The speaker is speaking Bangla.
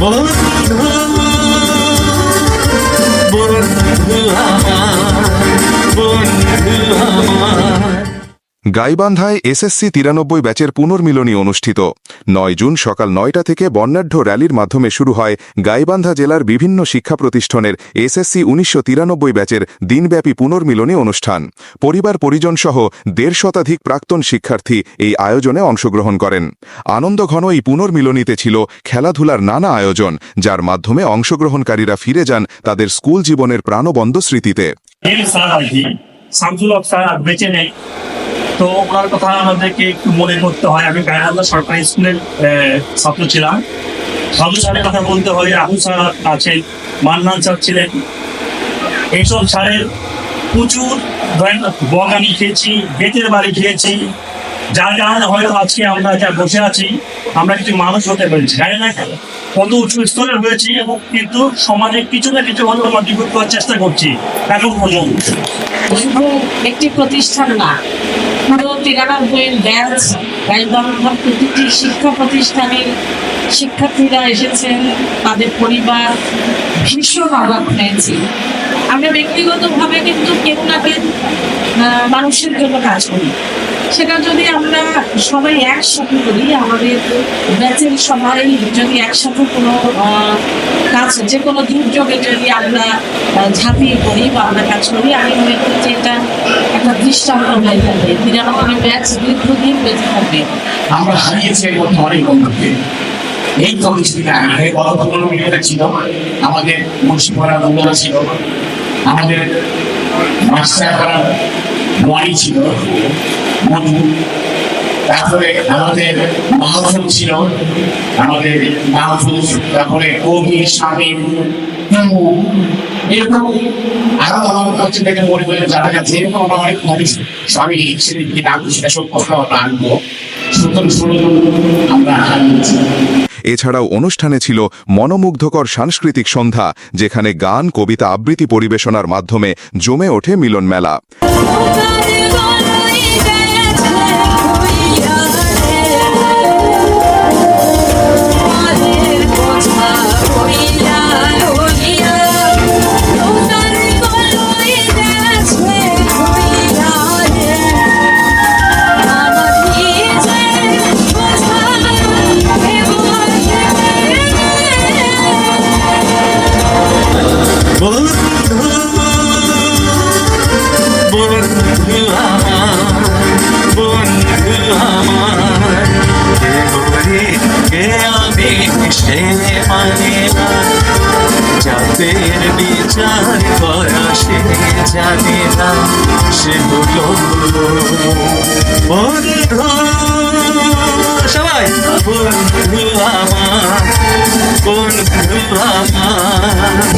বন্ধু গাইবান্ধায় এসএসসি তিরানব্বই ব্যাচের পুনর্মিলনী অনুষ্ঠিত। নয় জুন সকাল নয়টা থেকে বর্ণাঢ্য র্যালির মাধ্যমে শুরু হয় গাইবান্ধা জেলার বিভিন্ন শিক্ষা প্রতিষ্ঠানের এসএসসি উনিশশো তিরানব্বই ব্যাচের দিনব্যাপী পুনর্মিলনী অনুষ্ঠান। পরিবার পরিজনসহ দেড় শতাধিক প্রাক্তন শিক্ষার্থী এই আয়োজনে অংশগ্রহণ করেন। আনন্দঘন এই পুনর্মিলনীতে ছিল খেলাধুলার নানা আয়োজন, যার মাধ্যমে অংশগ্রহণকারীরা ফিরে যান তাদের স্কুল জীবনের প্রাণবন্ধ স্মৃতিতে। তো ওনার কথা আমাদেরকে একটু মনে করতে হয়। আমি গায়হাল্লা সরকারি স্কুলের ছাত্র ছিলাম। সাধু স্যারের কথা বলতে হয়। রাহু স্যার আছেন, মান্নান স্যার ছিলেন। এইসব স্যারের প্রচুর বগ আমি খেয়েছি, বেতের বাড়ি খেয়েছি। যার কারণে হয়তো আজকে আমরা যা বসে আছি, আমরা কিছু মানুষ হতে পেরেছি। জানি না কত উঁচু স্তরের হয়েছি এবং কিন্তু সমাজে কিছু না কিছু হলেও কন্ট্রিবিউট করার চেষ্টা করছি, এখন পর্যন্ত। একটি প্রতিষ্ঠান না। পুরো তিরানব্বই ব্যাচ গাইবান্ধার প্রতিটি শিক্ষা প্রতিষ্ঠানের শিক্ষার্থীরা এসেছেন, তাদের পরিবার ভীষণ অবাক হয়েছি আমরা ব্যক্তিগতভাবে কিন্তু কেউ না কেউ মানুষের জন্য কাজ করি। সেটা যদি আমরা সবাই একসাথে করি, আমাদের ব্যাচের সবাই যদি একসাথে কোনো কাজ যে কোনো দুর্যোগে যদি আমরা ঝাঁপিয়ে পড়ি বা আমরা কাজ করি, আমি মনে করি যে এটা একটা দৃষ্টান্ত হয়ে থাকবে নিরানব্বই ব্যাচ দীর্ঘদিন বেঁচে থাকবে আমরা হারিয়েছি এর মধ্যে অনেক বন্ধুকে। এই তো কিছুদিন আগে গত পনেরো মিনিটে ছিল। আমাদের মুন্সিপাড়া বন্ধুরা ছিল। আমাদের মাস্টারপাড়া ওয়ানি ছিল। বন্ধু তারপরে আমাদের মাহফুল ছিল আমাদের মাহফুল তারপরে কবি স্বামী এরকম আরও আমার হচ্ছে থেকে মনে করে যারা কাছে এরকম আমার অনেক মানুষ। স্বামী সেদিন নাম সেটা সব কথা আমরা আনব? সুতরাং ষোলো জন আমরা এছাড়াও অনুষ্ঠানে ছিল মনোমুগ্ধকর সাংস্কৃতিক সন্ধ্যা যেখানে গান কবিতা আবৃত্তি পরিবেশনার মাধ্যমে জমে ওঠে মিলন মেলা আমি সে মানে না। যাদের বিচার করা সে জানে না। সে হলো বন্ধু। সবাই, বন্ধু আমার বন্ধু আমার।